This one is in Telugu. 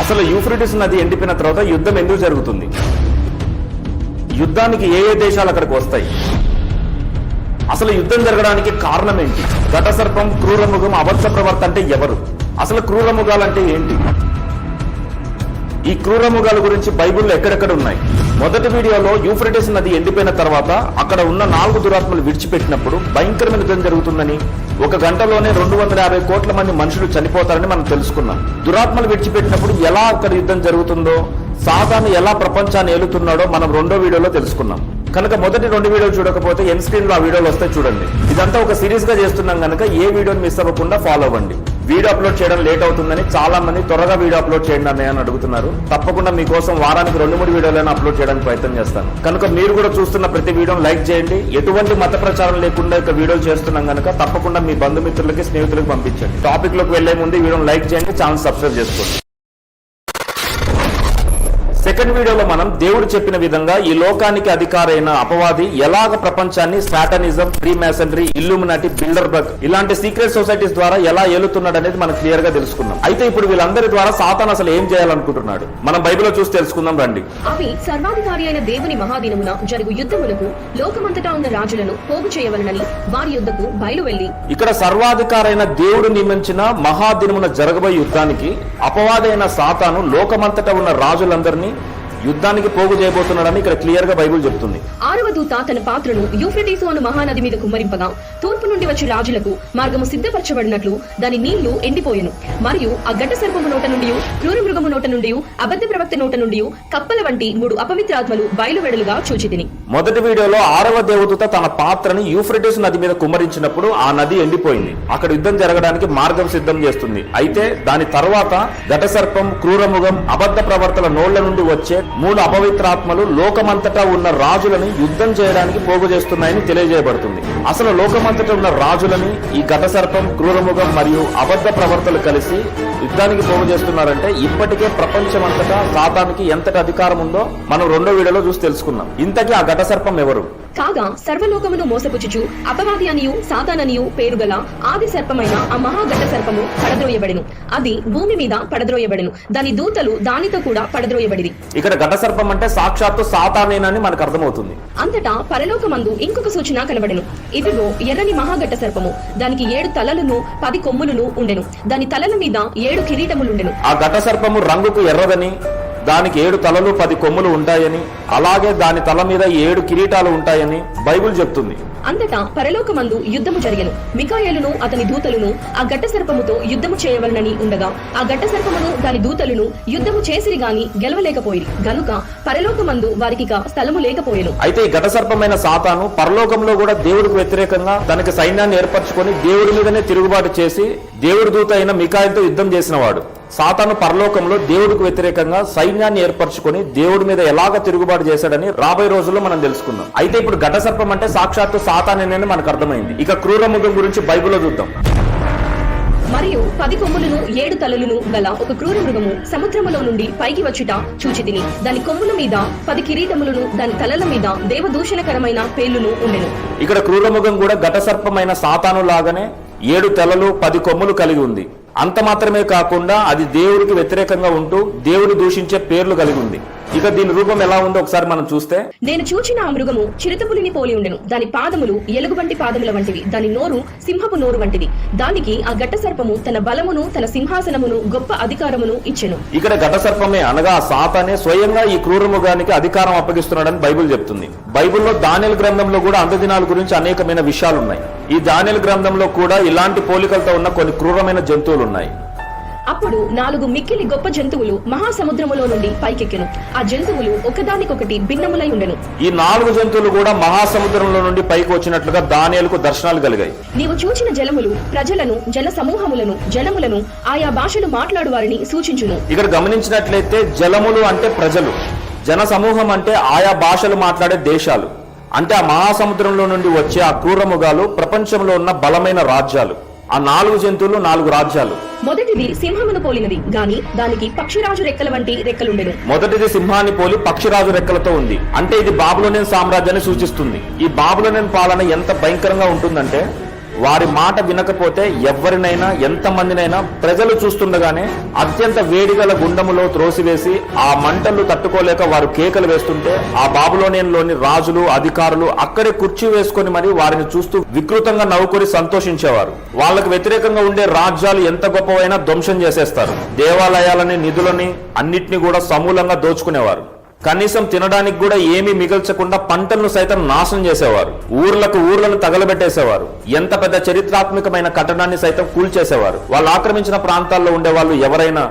అసలు యూఫ్రిటిస్ నది ఎండిపోయిన తర్వాత యుద్ధం ఎందుకు జరుగుతుంది? యుద్ధానికి ఏ ఏ దేశాలు అక్కడికి వస్తాయి? అసలు యుద్ధం జరగడానికి కారణం ఏంటి? ఘటసర్పం క్రూరముఖం అబద్ధ ప్రవర్త అంటే ఎవరు? అసలు క్రూరముఖాలంటే ఏంటి? ఈ క్రూరముఖాల గురించి బైబిల్లో ఎక్కడెక్కడ ఉన్నాయి? మొదటి వీడియోలో యూఫ్రటిస్ నది ఎండిపోయిన తర్వాత అక్కడ ఉన్న నాలుగు దురాత్మలు విడిచిపెట్టినప్పుడు భయంకరమైన యుద్ధం జరుగుతుందని ఒక గంటలోనే రెండు వందల యాభై కోట్ల మంది మనుషులు చనిపోతారని మనం తెలుసుకున్నాం. దురాత్మలు విడిచిపెట్టినప్పుడు ఎలా అక్కడ యుద్ధం జరుగుతుందో సాధారణ ఎలా ప్రపంచాన్ని ఏలుతున్నాడో మనం రెండో వీడియోలో తెలుసుకున్నాం. కనుక మొదటి రెండు వీడియోలు చూడకపోతే ఎన్ స్క్రీన్లో ఆ వీడియోలు వస్తే చూడండి. ఇదంతా ఒక సిరీస్గా చేస్తున్నాం కనుక ఏ వీడియోని మిస్ అవ్వకుండా ఫాలో అవ్వండి. వీడియో అప్లోడ్ చేయడం లేట్ అవుతుందని చాలా మంది త్వరగా వీడియో అప్లోడ్ చేయండి అన్నయ్య అని అడుగుతున్నారు. తప్పకుండా మీకోసం వారానికి రెండు మూడు వీడియోలైనా అప్లోడ్ చేయడానికి ప్రయత్నం చేస్తాను. కనుక మీరు కూడా చూస్తున్న ప్రతి వీడియోని లైక్ చేయండి. ఎటువంటి మత ప్రచారం లేకుండా ఇక వీడియోలు చేస్తున్నాం కనుక తప్పకుండా మీ బంధుమిత్రులకి స్నేహితులకు పంపించండి. టాపిక్లోకి వెళ్ళే ముందు వీడియోను లైక్ చేయండి ఛానల్ సబ్స్క్రైబ్ చేసుకోండి. సెకండ్ వీడియోలో మనం దేవుడు చెప్పిన విధంగా ఈ లోకానికి అధికారైన అపవాది ఎలాగ ప్రపంచాన్ని satanism freemasonry Illuminati Bilderberg ఇలాంటి సీక్రెట్ సొసైటీస్ ద్వారా ఎలా ఏలుతున్నాడు అనేది మనం క్లియర్గా తెలుసుకున్నాం. అయితే ఇప్పుడు వీళ్ళందరి ద్వారా సాతాన్ అసలు ఏం చేయాలనుకుంటున్నాడు? మనం బైబిల్లో చూసి తెలుసుకుందాం రండి. అవి సర్వాధికారి అయిన దేవుని మహాదినమున జరుగు యుద్ధములకు లోకమంతటా ఉన్న రాజులను పోగు చేయవలనని వారి యుద్ధకు బయలు వెళ్ళి ఇక్కడ సర్వాధికారైన దేవుడు నియమించిన మహాదినమున జరగబోయే యుద్ధానికి అపవాదైన సాతాను లోకమంతటా ఉన్న రాజులందరినీ యుద్ధానికి పోగు చేయబోతున్నాడని ఇక్కడ క్లియర్గా బైబిల్ చెప్తుంది. ఆరవ దూత తన పాత్రను యూఫ్రటీసు అను మహానది మీద కుమ్మరింపగా తూర్పు నుండి వచ్చి రాజులకు మార్గము సిద్ధపరచబడినట్లు దాని నీళ్ళు ఎండిపోయెను. మరియు ఆ గడ్డ సర్పము నోట నుండి క్రూర మృగము నోట నుండి అబద్ధ ప్రవక్త నోట నుండి కప్పల వంటి మూడు అపవిత్రాత్మలు బయలువెడలుగా చూచితిని. మొదటి వీడియోలో ఆరవ దేవదూత తన పాత్రని యూఫ్రటిస్ నది మీద కుమ్మరించినప్పుడు ఆ నది ఎండిపోయింది. అక్కడ యుద్ధం జరగడానికి మార్గం సిద్ధం చేస్తుంది. అయితే దాని తర్వాత ఘటసర్పం క్రూరముఖం అబద్ధ ప్రవర్తన నోళ్ళ నుండి వచ్చే మూడు అపవిత్రాత్మలు లోకమంతటా ఉన్న రాజులని యుద్ధం చేయడానికి పోగు చేస్తున్నాయని తెలియజేయబడుతుంది. అసలు లోకమంతటా ఉన్న రాజులని ఈ ఘటసర్పం క్రూరముఖం మరియు అబద్ధ ప్రవర్తలు కలిసి యుద్ధానికి పోగు చేస్తున్నారంటే ఇప్పటికే ప్రపంచమంతటా సాతానికి ఎంతటి అధికారం ఉందో మనం రెండో వీడియోలో చూసి తెలుసుకున్నాం ఇంతకీ ఆ ఘటసర్పం ఎవరు? కాగా సర్వలోకమును మోసపుచ్చుచు అపవాది అనియు సాతాననియు పేరు గల ఆది సర్పమైన ఆ మహాగడ్డ సర్పము పడద్రోయబడెను. అది భూమి మీద పడద్రోయబడెను. దాని దూతలు దానితో కూడా పడద్రోయబడిరి. ఇక్కడ ఘటసర్పం అంటే సాక్షాత్తు సాతానేనని మనకు అర్థమవుతుంది. అంతటా పరలోకమందు ఇంకొక సూచన కనబడెను ఇదిగో ఎర్రని మహాగడ్డ సర్పము. దానికి ఏడు తలలను పది కొమ్ములను ఉండెను. దాని తలల మీద ఏడు కిరీటములుండెను. ఆ ఘటసర్పము రంగుకు ఎర్రదని దానికి ఏడు తలలు పది కొమ్ములు ఉంటాయని అలాగే దాని తల మీద ఏడు కిరీటాలు ఉంటాయని బైబిల్ చెప్తుంది. అంతటా పరలోకమందు యుద్ధము జరిగెను. మికాయేలును అతని దూతలును ఆ గడ్డ సర్పముతో యుద్ధము చేయవలనని ఉండగా ఆ గడ్డ సర్పమును దాని దూతలును యుద్ధము చేసిరి గాని గెలవలేకపోయిరి. గనుక పరలోకమందు వారికిక స్థలము లేకపోయెను. అయితే ఈ ఘటసర్పమైన సాతాను పరలోకంలో కూడా దేవుడికి వ్యతిరేకంగా తనకి సైన్యాన్ని ఏర్పరచుకొని దేవుడి మీదనే తిరుగుబాటు చేసి దేవుడి దూత అయిన మికాయిలతో యుద్ధం చేసినవాడు. సాతాను పరలోకంలో దేవుడికి వ్యతిరేకంగా సైన్యాన్ని ఏర్పరచుకొని దేవుడి మీద ఎలాగ తిరుగుబాటు చేశాడని రాబోయే రోజుల్లో మనం తెలుసుకుందాం. అయితే ఇప్పుడు ఘటసర్పం అంటే సాక్షాత్తు సాతానేనని మనకు అర్థమైంది. ఇక క్రూరముఖం గురించి బైబిల్లో చూద్దాం. మరియు పది కొమ్ములను ఏడు తలలను గల ఒక క్రూర మృగము సముద్రములో నుండి పైకి వచ్చుట చూచి తిని దాని కొమ్ముల మీద పది కిరీటములను దాని తలల మీద దేవదూషణకరమైన పేర్లును ఉండెను. ఇక్కడ క్రూరముఖం కూడా ఘటసర్పమైన సాతాను లాగానే ఏడు తెలలు పది కొమ్ములు కలిగి ఉంది. అంత మాత్రమే కాకుండా అది దేవుడికి వ్యతిరేకంగా ఉంటూ దేవుడు దూషించే పేర్లు కలిగి ఉంది. ఇక దీని రూపం ఎలా ఉందో ఒకసారి మనం చూస్తే. నేను చూచిన ఆ మృగము చిరుతపులిని పోలి ఉండెను. దాని పాదములు ఎలుగుబంటి పాదముల వంటివి. దాని నోరు సింహపు నోరు వంటిది దానికి ఆ గట్ట సర్పము తన బలమును తన సింహాసనమును గొప్ప అధికారమును ఇచ్చెను. ఇక్కడ ఘటసర్పమే అనగా సాతానే స్వయంగా ఈ క్రూరముగానికి అధికారం అప్పగిస్తున్నాడని బైబిల్ చెప్తుంది. బైబిల్లో దానియల్ గ్రంథంలో కూడా అంధదినాల గురించి అనేకమైన విషయాలు ఉన్నాయి ఈ దానియల్ గ్రంథంలో కూడా ఇలాంటి పోలికలతో ఉన్న కొన్ని క్రూరమైన జంతువులు ఉన్నాయి అప్పుడు నాలుగు మిక్కిలి గొప్ప జంతువులు మహాసముద్రములో నుండి పైకెక్కెను. ఆ జంతువులు ఒకదానికొకటి భిన్నములై ఉండెను. ఈ నాలుగు జంతువులు కూడా మహాసముద్రంలో నుండి పైకి వచ్చినట్లుగా దానియలకు దర్శనాలు కలిగాయి. నీవు చూచిన జలములు ప్రజలను జన సమూహములను జనములను ఆయా భాషలు మాట్లాడు వారిని సూచించును. ఇక్కడ గమనించినట్లయితే జలములు అంటే ప్రజలు జన సమూహం అంటే ఆయా భాషలు మాట్లాడే దేశాలు. అంటే ఆ మహాసముద్రంలో నుండి వచ్చే ఆ క్రూరముగాలు ప్రపంచంలో ఉన్న బలమైన రాజ్యాలు. ఆ నాలుగు జంతువులు నాలుగు రాజ్యాలు. మొదటిది సింహమును పోలినది గాని దానికి పక్షిరాజు రెక్కల వంటి రెక్కలుండెను. మొదటిది సింహాన్ని పోలి పక్షిరాజు రెక్కలతో ఉంది. అంటే ఇది బాబులోనియన్ సామ్రాజ్యాన్ని సూచిస్తుంది. ఈ బాబులోనియన్ పాలన ఎంత భయంకరంగా ఉంటుందంటే వారి మాట వినకపోతే ఎవరినైనా ఎంతమందినైనా ప్రజలు చూస్తుండగానే అత్యంత వేడిగల గుండములో త్రోసివేసి ఆ మంటలు తట్టుకోలేక వారు కేకలు వేస్తుంటే ఆ బాబులోనియన్లోని రాజులు అధికారులు అక్కడే కుర్చీ వేసుకొని మరి వారిని చూస్తూ వికృతంగా నవ్వుకొని సంతోషించేవారు. వాళ్ళకు వ్యతిరేకంగా ఉండే రాజ్యాలు ఎంత గొప్పవైనా ధ్వంసం చేసేస్తారు. దేవాలయాలని నిధులని అన్నిటిని కూడా సమూలంగా దోచుకునేవారు. కనీసం తినడానికి కూడా ఏమీ మిగల్చకుండా పంటలను సైతం నాశనం చేసేవారు. ఊర్లకు ఊర్లను తగలబెట్టేసేవారు. ఎంత పెద్ద చరిత్రాత్మకమైన కట్టడాన్ని సైతం కూల్చేసేవారు. వాళ్ళు ఆక్రమించిన ప్రాంతాల్లో ఉండే వాళ్ళు ఎవరైనా